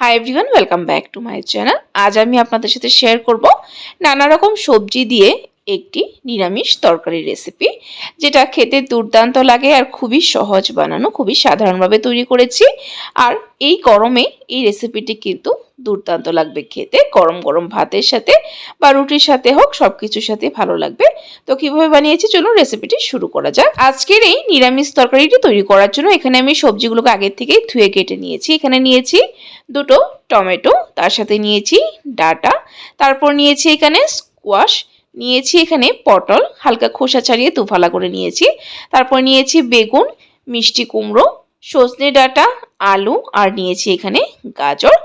Hi everyone welcome back to my channel আজ আমি আপনাদের সাথে শেয়ার করব নানা রকম সবজি দিয়ে একটি নিরামিষ তরকারি রেসিপি যেটা খেতে দুর্দান্ত লাগে আর খুবই সহজ বানানো, খুবই সাধারণভাবে তৈরি করেছি। আর এই গরমে এই রেসিপিটি কিন্তু দুর্দান্ত লাগবে খেতে। গরম গরম ভাতের সাথে বা রুটির সাথে হোক সব কিছুর সাথে ভালো লাগবে। তো কীভাবে বানিয়েছি? চলুন রেসিপিটি শুরু করা যাক। আজকের এই নিরামিষ তরকারিটি তৈরি করার জন্য এখানে আমি সবজিগুলোকে আগের থেকেই ধুয়ে কেটে নিয়েছি। এখানে নিয়েছি দুটো টমেটো, তার সাথে নিয়েছি ডাটা, তারপর নিয়েছি এখানে স্কোয়াশ নিয়েছি এখানে পটল, হালকা খোসা ছাড়িয়ে দুফালা করে নিয়েছি। তারপর নিয়েছি বেগুন, মিষ্টি কুমড়ো, সজনে ডাঁটা, আলু, আর নিয়েছি এখানে গাজর।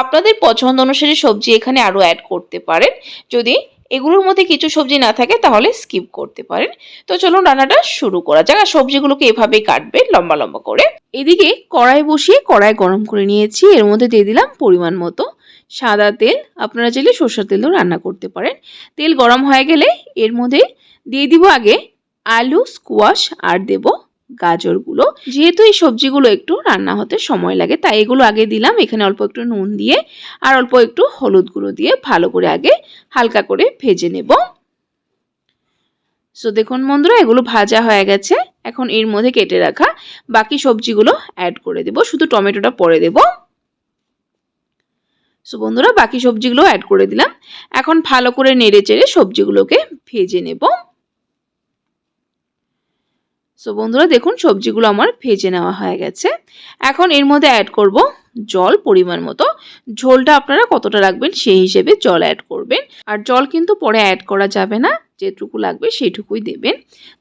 আপনাদের পছন্দ অনুসারে সবজি এখানে আরও অ্যাড করতে পারেন। যদি এগুলোর মধ্যে কিছু সবজি না থাকে, তাহলে স্কিপ করতে পারেন। তো চলুন রান্নাটা শুরু করা যাক, আর সবজিগুলোকে এভাবেই কাটবে লম্বা লম্বা করে। এদিকে কড়াই বসিয়ে কড়াই গরম করে নিয়েছি। এর মধ্যে দিয়ে দিলাম পরিমাণ মতো সাদা তেল, আপনারা চাইলে সর্ষের তেলও রান্না করতে পারেন। তেল গরম হয়ে গেলে এর মধ্যে দিয়ে দিব আগে আলু স্কোয়াশ আর দেব গাজরগুলো। যেহেতু এই সবজিগুলো একটু রান্না হতে সময় লাগে, তাই এগুলো আগে দিলাম। এখানে অল্প একটু নুন দিয়ে আর অল্প একটু হলুদ গুঁড়ো দিয়ে ভালো করে আগে হালকা করে ভেজে নেব। সো দেখুন বন্ধুরা, এগুলো ভাজা হয়ে গেছে। এখন এর মধ্যে কেটে রাখা বাকি সবজিগুলো অ্যাড করে দেব। শুধু টমেটোটা পরে দেব। সো বন্ধুরা, বাকি সবজিগুলো অ্যাড করে দিলাম। এখন ভালো করে নেড়ে চেড়ে সবজিগুলোকে ভেজে নেব। সো বন্ধুরা, দেখুন সবজিগুলো আমার ভেজে নেওয়া হয়ে গেছে। এখন এর মধ্যে অ্যাড করব জল পরিমাণ মতো। ঝোলটা আপনারা কতটা রাখবেন সেই হিসেবে জল অ্যাড করবেন। আর জল কিন্তু পরে অ্যাড করা যাবে না, যেটুকু লাগবে সেটুকুই দেবেন।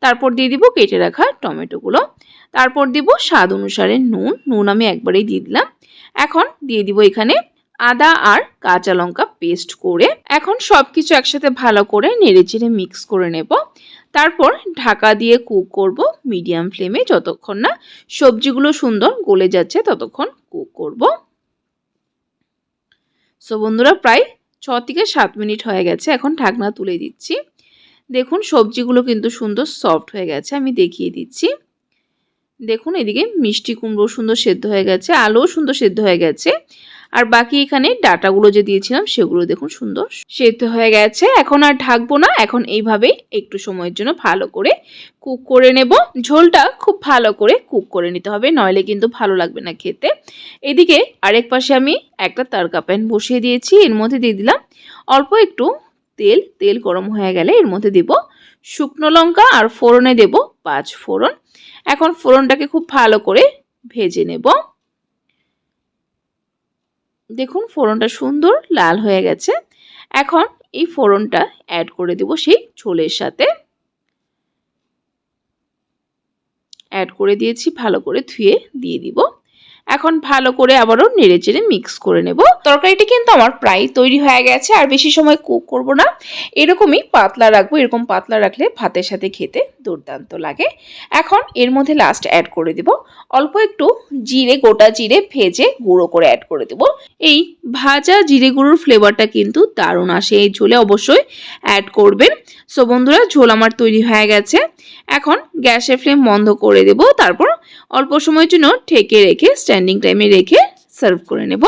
তারপর দিয়ে দিব কেটে রাখা টমেটোগুলো। তারপর দিব স্বাদ অনুসারে নুন। নুন আমি একবারেই দিয়ে দিলাম। এখন দিয়ে দিব এখানে আদা আর কাঁচা লঙ্কা পেস্ট করে এখন সব কিছু একসাথে ভালো করে নেড়ে চেড়ে মিক্স করে নেব। তারপর ঢাকা দিয়ে কুক করব মিডিয়াম ফ্লেমে যতক্ষণ না সবজিগুলো সুন্দর গলে যাচ্ছে ততক্ষণ কুক করব। সো বন্ধুরা, প্রায় ছ থেকে সাত মিনিট হয়ে গেছে, এখন ঢাকনা তুলে দিচ্ছি। দেখুন, সবজিগুলো কিন্তু সুন্দর সফট হয়ে গেছে, আমি দেখিয়ে দিচ্ছি। দেখুন, এদিকে মিষ্টি কুমড়ো সুন্দর সেদ্ধ হয়ে গেছে, আলুও সুন্দর সেদ্ধ হয়ে গেছে। আর বাকি এখানে ডাটাগুলো যে দিয়েছিলাম সেগুলো দেখুন সুন্দর। সেদ্ধ হয়ে গেছে। এখন আর ঢাকবো না। এখন এইভাবেই একটু সময়ের জন্য ভালো করে কুক করে নেব। ঝোলটা খুব ভালো করে কুক করে নিতে হবে, নইলে কিন্তু ভালো লাগবে না খেতে। এদিকে আরেক পাশে আমি একটা তারকা প্যান বসিয়ে দিয়েছি। এর মধ্যে দিয়ে দিলাম অল্প একটু তেল। তেল গরম হয়ে গেলে এর মধ্যে দেব শুকনো লঙ্কা আর ফোড়নে দেব পাঁচ ফোড়ন। এখন ফোড়নটাকে খুব ভালো করে ভেজে নেব। দেখুন, ফোড়নটা সুন্দর লাল হয়ে গেছে। এখন এই ফোড়নটা অ্যাড করে দেব সেই ঝোলের সাথে। অ্যাড করে দিয়েছি, ভালো করে ধুয়ে দিয়ে দিব। এখন ভালো করে আবারও নেড়ে চেড়ে মিক্স করে নেব। তরকারিটি কিন্তু আমার প্রায় তৈরি হয়ে গেছে, আর বেশি সময় কুক করব না। এরকমই পাতলা রাখব, এরকম পাতলা রাখলে ভাতের সাথে খেতে দুর্দান্ত লাগে। এখন এর মধ্যে লাস্ট অ্যাড করে দেব। অল্প একটু জিরে, গোটা জিরে ভেজে গুঁড়ো করে অ্যাড করে দেব। এই ভাজা জিরে গুঁড়োর ফ্লেভারটা কিন্তু দারুণ আসে, এই ঝোলে অবশ্যই অ্যাড করবেন। সো বন্ধুরা, ঝোল আমার তৈরি হয়ে গেছে। এখন গ্যাসের ফ্লেম বন্ধ করে দেব। তারপর অল্প সময়ের জন্য ঠেকে রেখে স্ট্যান্ডিং টাইমে রেখে সার্ভ করে নেব।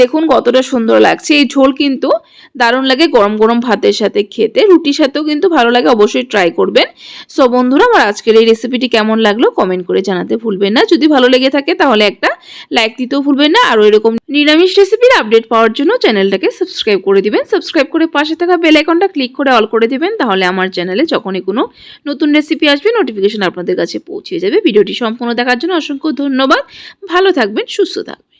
দেখুন কতটা সুন্দর লাগছে। এই ঝোল কিন্তু দারুণ লাগে গরম গরম ভাতের সাথে খেতে। রুটির সাথেও কিন্তু ভালো লাগে, অবশ্যই ট্রাই করবেন। সো বন্ধুরা, আমার আজকের এই রেসিপিটি কেমন লাগল কমেন্ট করে জানাতে ভুলবেন না। যদি ভালো লেগে থাকে তাহলে একটা লাইক দিতেও ভুলবেন না। আর এরকম নিরামিষ রেসিপির আপডেট পাওয়ার জন্য চ্যানেলটাকে সাবস্ক্রাইব করে দিবেন। সাবস্ক্রাইব করে পাশে থাকা বেল আইকনটা ক্লিক করে অল করে দিবেন। তাহলে আমার চ্যানেলে যখনই কোনো নতুন রেসিপি আসবে নোটিফিকেশন আপনাদের কাছে পৌঁছে যাবে। ভিডিওটি সম্পূর্ণ দেখার জন্য অসংখ্য ধন্যবাদ। ভালো থাকবেন, সুস্থ থাকবেন।